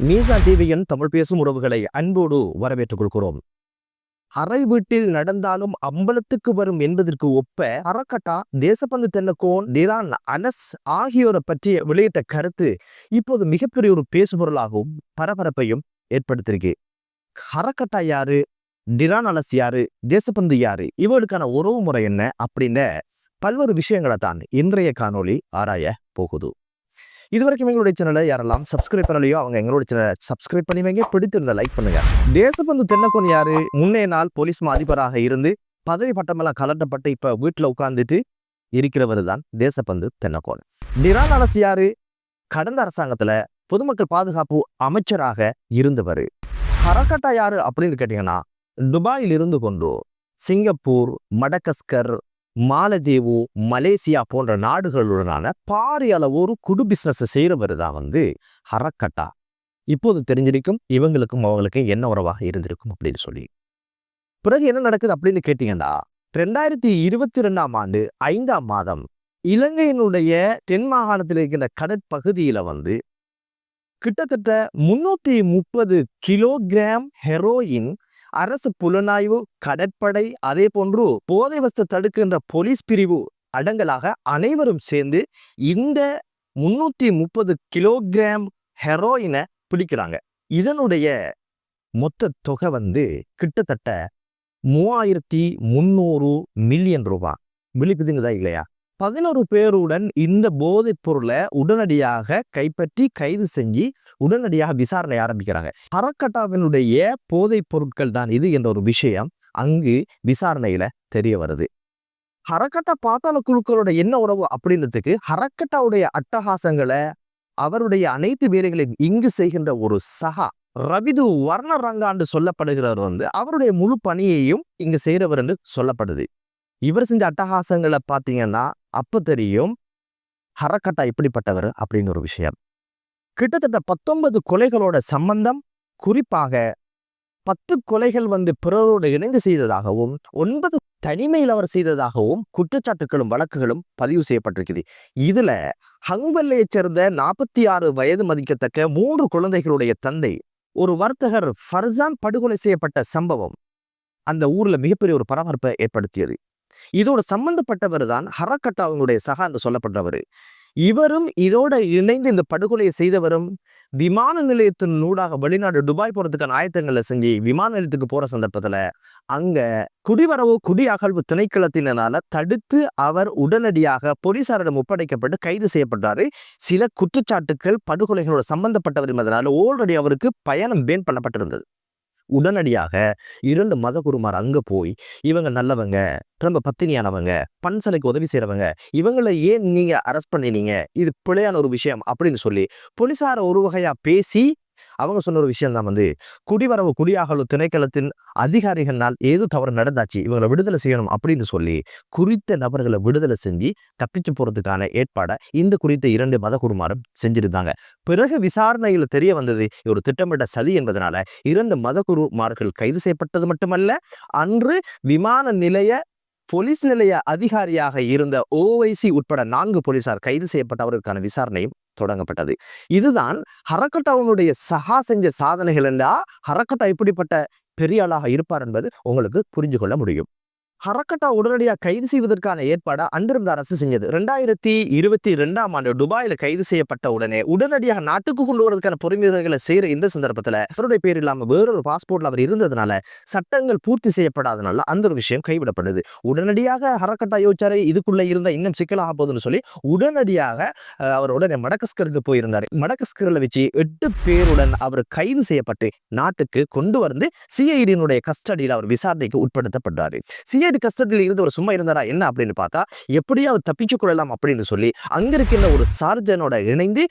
மீசா டிவியின் தமிழ் பேசும் உறவுகளை அன்போடு வரவேற்றுக் கொள்கிறோம் அறை வீட்டில் நடந்தாலும் அம்பலத்துக்கு வரும் என்பதற்கு ஒப்ப அறக்கட்டா தேசப்பந்து தென்னக்கோன் டிரான் அனஸ் ஆகியோரை பற்றிய வெளியிட்ட கருத்து இப்போது மிகப்பெரிய ஒரு பேசுபொருளாகவும் பரபரப்பையும் ஏற்படுத்தியிருக்கு. அறக்கட்டா யாரு? டிரான் அலஸ் யாரு? தேசப்பந்து யாரு? இவர்களுக்கான உறவு முறை என்ன? அப்படின்ன பல்வேறு விஷயங்களை தான் இன்றைய காணொளி ஆராய போகுது. இதுவரைக்கும் எங்களுடைய சேனலை யாரெல்லாம் சப்ஸ்கிரைப் பண்ணலையோ அவங்க எங்களுடைய சேனலை சப்ஸ்கிரைப் பண்ணி வைங்க பிடித்திருந்த லைக் பண்ணுங்க. தேசபந்து தென்னக்கோன் யாரு? முன்னே நாள் போலீஸ் அதிபராக இருந்து பதவி பட்டமெல்லாம் கலட்டப்பட்டு இப்ப வீட்டுல உட்கார்ந்துட்டு இருக்கிறவர் தான் தேசபந்து தென்னக்கோன் நிரான் அரசு யாரு? கடந்த அரசாங்கத்துல பொதுமக்கள் பாதுகாப்பு அமைச்சராக இருந்தவர். ஹரக்கட்டா யாரு அப்படின்னு கேட்டீங்கன்னா துபாயில் இருந்து கொண்டு சிங்கப்பூர் மடகஸ்கர் மாலத்தீவு மலேசியா போன்ற நாடுகளுடனான பாரிய அளவு ஒரு குடு பிசினஸ் செய்கிறவர் தான் வந்து ஹரக்கட்டா. இப்போது தெரிஞ்சிருக்கும் இவங்களுக்கும் அவங்களுக்கும் என்ன உறவாக இருந்திருக்கும் அப்படின்னு சொல்லி. பிறகு என்ன நடக்குது அப்படின்னு கேட்டீங்கன்னா ரெண்டாயிரத்தி இருபத்தி ரெண்டாம் ஆண்டு ஐந்தாம் மாதம் இலங்கையினுடைய தென் மாகாணத்தில் இருக்கின்ற கடற்பகுதியில வந்து கிட்டத்தட்ட முன்னூத்தி முப்பது கிலோகிராம் ஹெரோயின் அரசு புலனாய்வு கடற்படை அதே போன்று போதை வஸ்து தடுக்கின்ற போலீஸ் பிரிவு அடங்கலாக அனைவரும் சேர்ந்து இந்த முன்னூத்தி முப்பது கிலோகிராம் ஹெரோயினை பிடிக்கிறாங்க. இதனுடைய மொத்த தொகை வந்து கிட்டத்தட்ட மூவாயிரத்தி முந்நூறு மில்லியன் ரூபாய். விழிப்புதுங்கதா இல்லையா? பதினோரு பேருடன் இந்த போதைப் பொருளை உடனடியாக கைப்பற்றி கைது செஞ்சு உடனடியாக விசாரணை ஆரம்பிக்கிறாங்க. அறக்கட்டாவினுடைய போதைப் பொருட்கள் தான் இது என்ற ஒரு விஷயம் அங்கு விசாரணையில தெரிய வருது. ஹரக்கட்டா பாத்தாள குழுக்களோட என்ன உறவு அப்படின்றதுக்கு ஹரக்கட்டாவுடைய அட்டகாசங்களை அவருடைய அனைத்து வேலைகளையும் இங்கு செய்கின்ற ஒரு சகா ரவிது வர்ணரங்காண்டு சொல்லப்படுகிறவர் வந்து அவருடைய முழு பணியையும் இங்கு செய்கிறவர் என்று சொல்லப்படுது. இவர் செஞ்ச அட்டகாசங்களை பார்த்தீங்கன்னா அப்ப தெரியும் ஹரக்கட்டா இப்படிப்பட்டவர் அப்படின்னு ஒரு விஷயம். கிட்டத்தட்ட பத்தொன்பது கொலைகளோட சம்பந்தம் குறிப்பாக பத்து கொலைகள் வந்து பிறரோடு இணைந்து செய்ததாகவும் ஒன்பது தனிமையில் அவர் செய்ததாகவும் குற்றச்சாட்டுகளும் வழக்குகளும் பதிவு செய்யப்பட்டிருக்குது. இதுல ஹங்வல்லையைச் சேர்ந்த நாற்பத்தி ஆறு வயது மதிக்கத்தக்க மூன்று குழந்தைகளுடைய தந்தை ஒரு வர்த்தகர் ஃபர்சான் படுகொலை செய்யப்பட்ட சம்பவம் அந்த ஊர்ல மிகப்பெரிய ஒரு பரபரப்பை ஏற்படுத்தியது. இதோட சம்பந்தப்பட்டவர் தான் ஹரக்கட்டாவுடைய சகா என்று சொல்லப்படுறவர் இவரும் இதோட இணைந்து இந்த படுகொலையை செய்தவரும் விமான நிலையத்தின் நூடாக வெளிநாடு துபாய் போறதுக்கான ஆயத்தங்களை செஞ்சு விமான நிலையத்துக்கு போற சந்தர்ப்பத்துல அங்க குடிவரவு குடி அகழ்வு திணைக்களத்தினால தடுத்து அவர் உடனடியாக போலீசாரிடம் ஒப்படைக்கப்பட்டு கைது செய்யப்பட்டாரு. சில குற்றச்சாட்டுக்கள் படுகொலைகளோட சம்பந்தப்பட்டவர் என்பதனால ஆல்ரெடி அவருக்கு பயணம் பேன் பண்ணப்பட்டிருந்தது. உடனடியாக இரண்டு மத குருமார் அங்க போய் இவங்க நல்லவங்க ரொம்ப பத்தினியானவங்க பன்சலைக்கு உதவி செய்றவங்க இவங்களை ஏன் நீங்க அரெஸ்ட் பண்ணினீங்க? இது பிழையான ஒரு விஷயம் அப்படின்னு சொல்லி போலீசார ஒரு வகையா பேசி அவங்க சொன்ன ஒரு விஷயம் தான் வந்து குடிவரவு குடியாகலு திணைக்களத்தின் அதிகாரிகள்னால் ஏதோ தவறு நடந்தாச்சு இவங்களை விடுதலை செய்யணும் அப்படின்னு சொல்லி குறித்த நபர்களை விடுதலை செஞ்சு தப்பிச்சு போகிறதுக்கான ஏற்பாடை இந்த குறித்த இரண்டு மத குருமாரும் செஞ்சிருந்தாங்க. பிறகு விசாரணையில் தெரிய வந்தது ஒரு திட்டமிட்ட சதி என்பதனால இரண்டு மத குருமார்கள் கைது செய்யப்பட்டது மட்டுமல்ல அன்று விமான நிலைய போலீஸ் நிலைய அதிகாரியாக இருந்த ஓவைசி உட்பட நான்கு போலீசார் கைது செய்யப்பட்ட அவருக்கான விசாரணையும் தொடங்கப்பட்டது. இதுதான் ஹரக்கட்டாவுடைய சகா செஞ்ச சாதனைகள் என்றா ஹரக்கட்டா இப்படிப்பட்ட பெரிய ஆளாக இருப்பார் என்பது உங்களுக்கு புரிஞ்சு கொள்ள முடியும். ஹரக்கட்டா உடனடியாக கைது செய்வதற்கான ஏற்பாடை அன்றிருந்த அரசு செஞ்சது. ரெண்டாயிரத்தி இருபத்தி ரெண்டாம் ஆண்டு துபாயில் கைது செய்யப்பட்ட உடனே உடனடியாக நாட்டுக்கு கொண்டு வரதுக்கான பொறுமைகளை செய்கிற இந்த சந்தர்ப்பத்தில் அவருடைய பேர் இல்லாமல் வேறொரு பாஸ்போர்ட்ல அவர் இருந்ததுனால சட்டங்கள் பூர்த்தி செய்யப்படாதனால அந்த ஒரு விஷயம் கைவிடப்படுது உடனடியாக ஹரக்கட்டா யோசிச்சாரு இதுக்குள்ளே இருந்த இன்னும் சிக்கலாக போகுதுன்னு சொல்லி உடனடியாக அவர் உடனே மடகஸ்கருக்கு போயிருந்தார். மடகஸ்கரில் வச்சு எட்டு பேருடன் அவர் கைது செய்யப்பட்டு நாட்டுக்கு கொண்டு வந்து சிஐடியினுடைய கஸ்டடியில் அவர் விசாரணைக்கு உட்படுத்தப்பட்டார். சிஐடி கஸ்டடியில் இருந்து ஒரு சும்மா இருந்தாரா? என்ன அப்படின்னு பார்த்தா எப்படியும் அவர் தப்பிச்சு கொள்ளலாம் அப்படின்னு சொல்லி அங்க இருக்கின்ற ஒரு சார்ஜனோட இணைந்து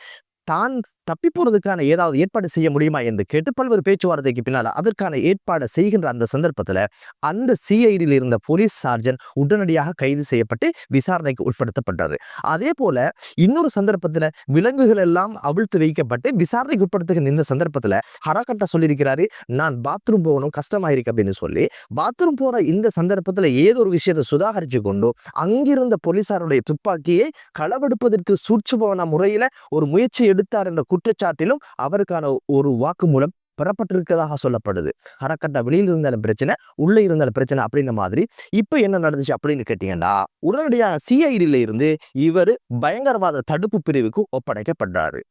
தான் தப்பி போறதுக்கான ஏதாவது ஏற்பாடு செய்ய முடியுமா என்று கேட்டு பல்வேறு பேச்சுவார்த்தைக்கு பின்னால் அதற்கான ஏற்பாடு செய்கின்ற அந்த சந்தர்ப்பத்தில் அந்த சிஐடியில் இருந்த போலீஸ் சார்ஜன் உடனடியாக கைது செய்யப்பட்டு விசாரணைக்கு உட்படுத்தப்பட்டாரு. அதே போல இன்னொரு சந்தர்ப்பத்தில் விலங்குகள் எல்லாம் அவிழ்த்து வைக்கப்பட்டு விசாரணைக்கு உட்படுத்துகிற இந்த சந்தர்ப்பத்தில் ஹராக்கட்டா சொல்லியிருக்கிறாரு நான் பாத்ரூம் போகணும் கஷ்டமாயிருக்கு அப்படின்னு சொல்லி பாத்ரூம் போற இந்த சந்தர்ப்பத்தில் ஏதோ ஒரு விஷயத்தை சுதாகரிச்சு கொண்டு அங்கிருந்த போலீசாருடைய துப்பாக்கியை களவெடுப்பதற்கு சூட்சுமமான முறையில் ஒரு முயற்சி எடுத்தார் என்ற குற்றச்சாட்டிலும் அவருக்கான ஒரு வாக்குமூலம் பெறப்பட்டிருக்கதாக சொல்லப்படுது. அறக்கட்டை வெளியில் இருந்தாலும் பிரச்சனை உள்ளே இருந்தாலும் பிரச்சனை அப்படின்ற மாதிரி இப்போ என்ன நடந்துச்சு அப்படின்னு கேட்டீங்கன்னா உடனடியாக சிஐடியில இருந்து இவர் பயங்கரவாத தடுப்பு பிரிவுக்கு ஒப்படைக்கப்படுறாரு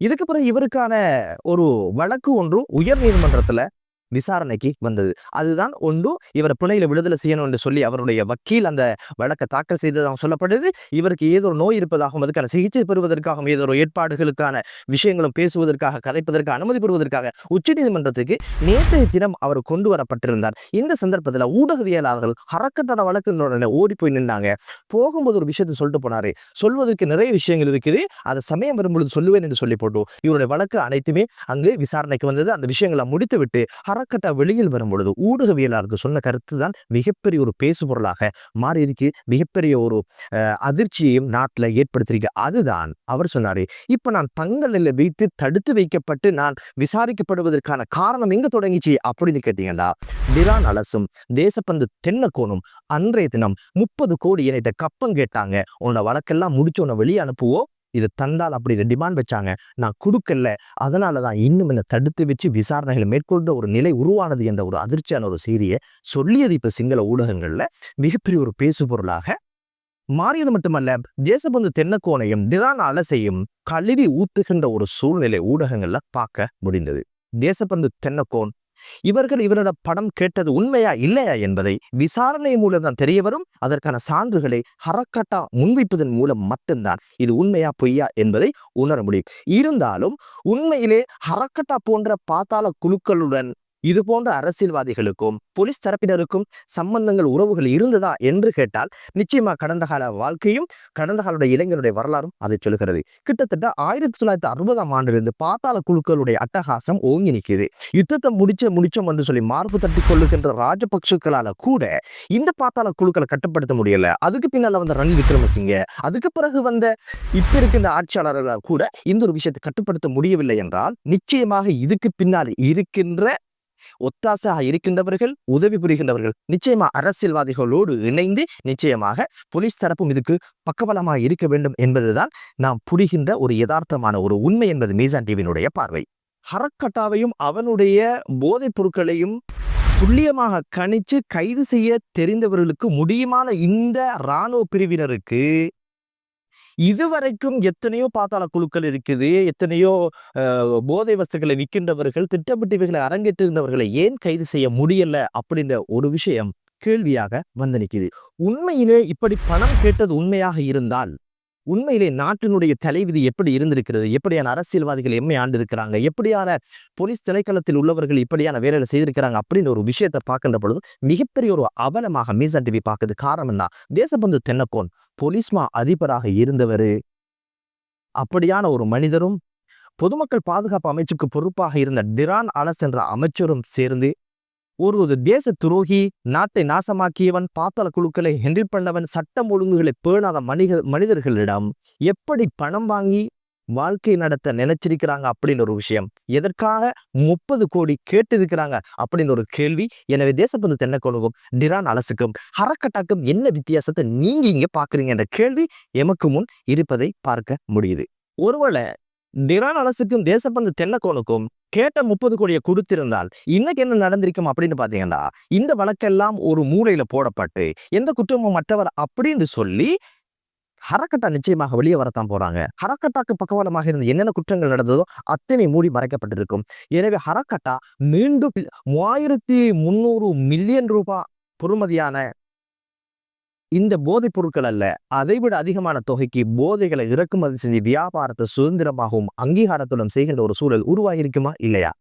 இதுக்கு பிறகு இவருக்கான ஒரு வழக்கு ஒன்று உயர் நீதிமன்றத்தில் விசாரணைக்கு வந்தது. அதுதான் ஒன்று இவரை புனையில் விடுதலை செய்யணும் என்று சொல்லி அவருடைய வக்கீல் அந்த வழக்கை தாக்கல் செய்ததாக சொல்லப்படுது இவருக்கு ஏதோ ஒரு நோய் இருப்பதாகவும் அதுக்கான சிகிச்சை பெறுவதற்காகவும் ஏதோ ஒரு ஏற்பாடுகளுக்கான விஷயங்களும் பேசுவதற்காக கதைப்பதற்கு அனுமதி பெறுவதற்காக உச்சநீதிமன்றத்துக்கு நேற்றைய தினம் அவர் கொண்டு வரப்பட்டிருந்தார். இந்த சந்தர்ப்பத்தில் ஊடகவியலாளர்கள் ஹரக்கட்டட வழக்கினுடனே ஓடி போய் நின்றாங்க போகும்போது ஒரு விஷயத்தை சொல்லிட்டு போனாரு. சொல்வதற்கு நிறைய விஷயங்கள் இருக்குது. அதை சமயம் வரும்பொழுது சொல்லுவேன் என்று சொல்லி போட்டோம். இவருடைய வழக்கு அனைத்துமே அங்கு விசாரணைக்கு வந்தது. அந்த விஷயங்களை முடித்துவிட்டு ஹரக்கட்டா வெளியில் வரும்பொழுது ஊடகவியலாளருக்கு சொன்ன கருத்து தான் மிகப்பெரிய ஒரு பேசுபொருளாக மாறியிருக்கு. மிகப்பெரிய ஒரு அதிர்ச்சியையும் நாட்டில் ஏற்படுத்தியிருக்கு. அதுதான் அவர் சொன்னார். இப்ப நான் தங்களில் வைத்து தடுத்து வைக்கப்பட்டு நான் விசாரிக்கப்படுவதற்கான காரணம் எங்க தொடங்கிச்சு அப்படின்னு கேட்டீங்கன்னா டிரான் அலசும் தேசப்பந்து தென்னக்கோணும் அன்றைய தினம் முப்பது கோடி என்கிட்ட கப்பம் கேட்டாங்க. உன்னோட வழக்கெல்லாம் முடிச்சு உன்னை வெளியே அனுப்புவோம். இது தந்தால் அப்படின்னு டிமாண்ட் வச்சாங்க. நான் கொடுக்கல. அதனால தான் இன்னும் என்னை தடுத்து வச்சு விசாரணைகளை மேற்கொண்ட ஒரு நிலை உருவானது என்ற ஒரு அதிர்ச்சியான ஒரு செய்தியை சொல்லியது இப்ப சிங்கள ஊடகங்கள்ல மிகப்பெரிய ஒரு பேசுபொருளாக மாறியது மட்டுமல்ல தேசபந்து தென்னக்கோனையும் திரான அலசையும் கழுவி ஊத்துகின்ற ஒரு சூழ்நிலை ஊடகங்கள்ல பார்க்க முடிந்தது. தேசபந்து தென்னக்கோன் இவர்கள் இவரோட படம் கேட்டது உண்மையா இல்லையா என்பதை விசாரணை மூலம் தான் தெரிய வரும். அதற்கான சான்றுகளை ஹரக்கட்டா முன்வைப்பதன் மூலம் மட்டும்தான் இது உண்மையா பொய்யா என்பதை உணர முடியும். இருந்தாலும் உண்மையிலே ஹரக்கட்டா போன்ற பாத்தாள குழுக்களுடன் இது போன்ற அரசியல்வாதிகளுக்கும் போலீஸ் தரப்பினருக்கும் சம்பந்தங்கள் உறவுகள் இருந்ததா என்று கேட்டால் நிச்சயமா கடந்த கால வாழ்க்கையும் கடந்த கால இளைஞருடைய வரலாறும் அதை சொல்கிறது கிட்டத்தட்ட ஆயிரத்தி தொள்ளாயிரத்தி அறுபதாம் ஆண்டிலிருந்து பாத்தாள குழுக்களுடைய அட்டகாசம் ஓங்கி நிற்கிது. யுத்தத்தை முடிச்ச முடிச்சோம் என்று சொல்லி மார்பு தட்டி கொள்ளுகின்ற ராஜபக்ஷக்களால கூட இந்த பாத்தாள குழுக்களை கட்டுப்படுத்த முடியல. அதுக்கு பின்னால் வந்த ரணில் விக்ரமசிங்க அதுக்கு பிறகு வந்த இப்ப இருக்கின்ற ஆட்சியாளர்களால் கூட இந்த ஒரு விஷயத்தை கட்டுப்படுத்த முடியவில்லை என்றால் நிச்சயமாக இதுக்கு பின்னால் இருக்கின்ற ஒத்தாசாக இருக்கின்றவர்கள் உதவி புரிகின்றவர்கள் நிச்சயமா அரசியல்வாதிகளோடு இணைந்து நிச்சயமாக போலீஸ் தரப்பும் இதுக்கு பக்கபலமாக இருக்க வேண்டும் என்பதுதான் நாம் புரிகின்ற ஒரு யதார்த்தமான ஒரு உண்மை என்பது மீசான் டிவியினுடைய பார்வை. ஹரக்கட்டாவையும் அவனுடைய போதைப் பொருட்களையும் துல்லியமாக கணிச்சு கைது செய்ய தெரிந்தவர்களுக்கு முடியுமான இந்த இராணுவ பிரிவினருக்கு இதுவரைக்கும் எத்தனையோ பாதாள குழுக்கள் இருக்குது எத்தனையோ போதை வஸ்துக்களை விற்கின்றவர்கள் திட்டமிட்டு இவைகளை அரங்கேற்றுகின்றவர்களை ஏன் கைது செய்ய முடியல அப்படின்ற ஒரு விஷயம் கேள்வியாக வந்து நிற்குது உண்மையிலே இப்படி பணம் கேட்டது உண்மையாக இருந்தால் உண்மையிலே நாட்டினுடைய தலைவிதி எப்படி இருந்திருக்கிறது? எப்படியான அரசியல்வாதிகள் எம்மை ஆண்டிருக்கிறாங்க? எப்படியான போலீஸ் திணைக்களத்தில் உள்ளவர்கள் இப்படியான வேலைகளை செய்திருக்கிறாங்க? அப்படின்னு ஒரு விஷயத்தை பார்க்கின்ற பொழுது மிகப்பெரிய ஒரு அவலமாக மீசன் டிவி பார்க்குது. காரணம் என்ன? தேசபந்து தென்னக்கோன் போலீஸ்மா அதிபராக இருந்தவர். அப்படியான ஒரு மனிதரும் பொதுமக்கள் பாதுகாப்பு அமைச்சுக்கு பொறுப்பாக இருந்த டிரான் அலஸ் என்ற அமைச்சரும் சேர்ந்து ஒரு ஒரு தேச துரோகி நாட்டை நாசமாக்கியவன் பாத்தாள குழுக்களை ஹென்றி பண்ணவன் சட்டம் ஒழுங்குகளை பேணாத மனித மனிதர்களிடம் எப்படி பணம் வாங்கி வாழ்க்கை நடத்த நினைச்சிருக்கிறாங்க அப்படின்னு ஒரு விஷயம். எதற்காக முப்பது கோடி கேட்டிருக்கிறாங்க அப்படின்னு ஒரு கேள்வி. எனவே தேசப்பந்து தென்னக்கோணுக்கும் டிரான் அலசுக்கும் ஹரக்கட்டாக்கும் என்ன வித்தியாசத்தை நீங்க இங்க பாக்குறீங்க என்ற கேள்வி எமக்கு முன் இருப்பதை பார்க்க முடியுது. ஒருவேளை டிரான் அலசுக்கும் தேசப்பந்து தென்னக்கோளுக்கும் கேட்ட முப்பது கோடியை கொடுத்திருந்தால் இன்னைக்கு என்ன நடந்திருக்கும் அப்படின்னு பார்த்தீங்கன்னா இந்த வழக்கெல்லாம் ஒரு மூலையில் போடப்பட்டு எந்த குற்றமும் மற்றவர் அப்படின்னு சொல்லி ஹரக்கட்டா நிச்சயமாக வெளியே வரத்தான் போறாங்க. ஹரக்கட்டாக்கு பக்கவாலமாக இருந்த என்னென்ன குற்றங்கள் நடந்ததோ அத்தனை மூடி மறைக்கப்பட்டிருக்கும். எனவே ஹரக்கட்டா மீண்டும் மூவாயிரத்தி முந்நூறு மில்லியன் ரூபாய் பொறுமதியான இந்த போதைப் பொருட்கள் அல்ல. அதைவிட அதிகமான தொகைக்கு போதைகளை இறக்குமதி செஞ்சு வியாபாரத்தை சுதந்திரமாகவும் அங்கீகாரத்துடன் செய்கின்ற ஒரு சூழல் உருவாகியிருக்குமா இல்லையா?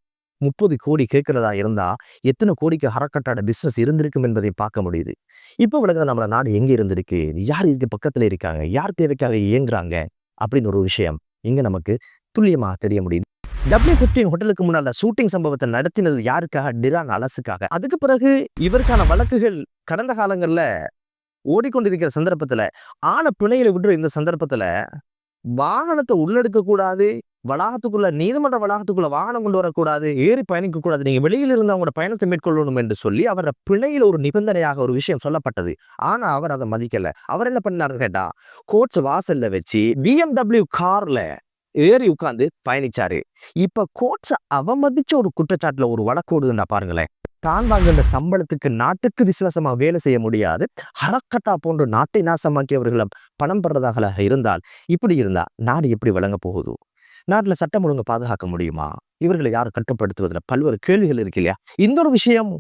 முப்பது கோடி கேட்கிறதா இருந்தா எத்தனை கோடிக்கு ஹரக்கட்டாட பிஸ்னஸ் இருந்திருக்கும் என்பதை பார்க்க முடியுது. இப்போ உலகத்தில் நம்மள நாடு எங்கே இருந்திருக்கு? யார் இதுக்கு பக்கத்தில் இருக்காங்க? யார் தேவைக்காக இயங்குறாங்க? அப்படின்னு ஒரு விஷயம் இங்க நமக்கு துல்லியமாக தெரிய முடியுது. டபிள்யூ ஃபிஃப்டீன் ஹோட்டலுக்கு முன்னால ஷூட்டிங் சம்பவத்தை நடத்தினது யாருக்காக? டிரான் அலசுக்காக. அதுக்கு பிறகு இவருக்கான வழக்குகள் கடந்த காலங்களில் ஓடிக்கொண்டிருக்கிற சந்தர்ப்பத்தில் ஆன பிணையில விடுற இந்த சந்தர்ப்பத்தில் வாகனத்தை உள்ளெடுக்கக்கூடாது வளாகத்துக்குள்ளே வளாகத்துக்குள்ள நீதிமன்ற வளாகத்துக்குள்ள வாகனம் கொண்டு வரக்கூடாது ஏறி பயணிக்கக்கூடாது நீங்கள் வெளியில் இருந்து அவங்களோட பயணத்தை மேற்கொள்ளணும் என்று சொல்லி அவரை பிணையில் ஒரு நிபந்தனையாக ஒரு விஷயம் சொல்லப்பட்டது. ஆனால் அவர் அதை மதிக்கலை. அவர் என்ன பண்ணாரு கேட்டா கோட்ஸ் வாசலில் வச்சு பிஎம்டபிள்யூ காரில் ஏறி உட்காந்து பயணிச்சாரு. இப்போ கோட்ஸை அவமதிச்ச ஒரு குற்றச்சாட்டில் ஒரு வழக்கோடுன்னா பாருங்களேன். தான் வாங்குகின்ற சம்பளத்துக்கு நாட்டுக்கு விசுவாசமாக வேலை செய்ய முடியாது. ஹரக்கட்டா போன்ற நாட்டை நாசமாக்கியவர்களும் பணம் பெறதாக இருந்தால் இப்படி இருந்தா நாடு எப்படி வழங்க போகுது? நாட்டுல சட்டம் ஒழுங்கு பாதுகாக்க முடியுமா? இவர்களை யார் கட்டுப்படுத்துவதில் பல்வேறு கேள்விகள் இருக்கு இல்லையா? இந்த ஒரு விஷயம்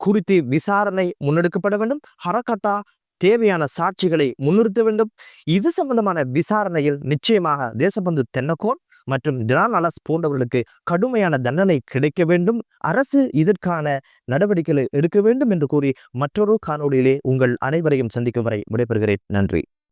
குறித்து விசாரணை முன்னெடுக்கப்பட வேண்டும். ஹரக்கட்டா தேவையான சாட்சிகளை முன்னிறுத்த வேண்டும். இது சம்பந்தமான விசாரணையில் நிச்சயமாக தேசபந்து தென்னக்கோன் மற்றும் டிரான் அலஸ் போன்றவர்களுக்கு கடுமையான தண்டனை கிடைக்க வேண்டும். அரசு இதற்கான நடவடிக்கைகளை எடுக்க வேண்டும் என்று கூறி மற்றொரு காணொளியிலே உங்கள் அனைவரையும் சந்திக்கும் வரை விடைபெறுகிறேன். நன்றி.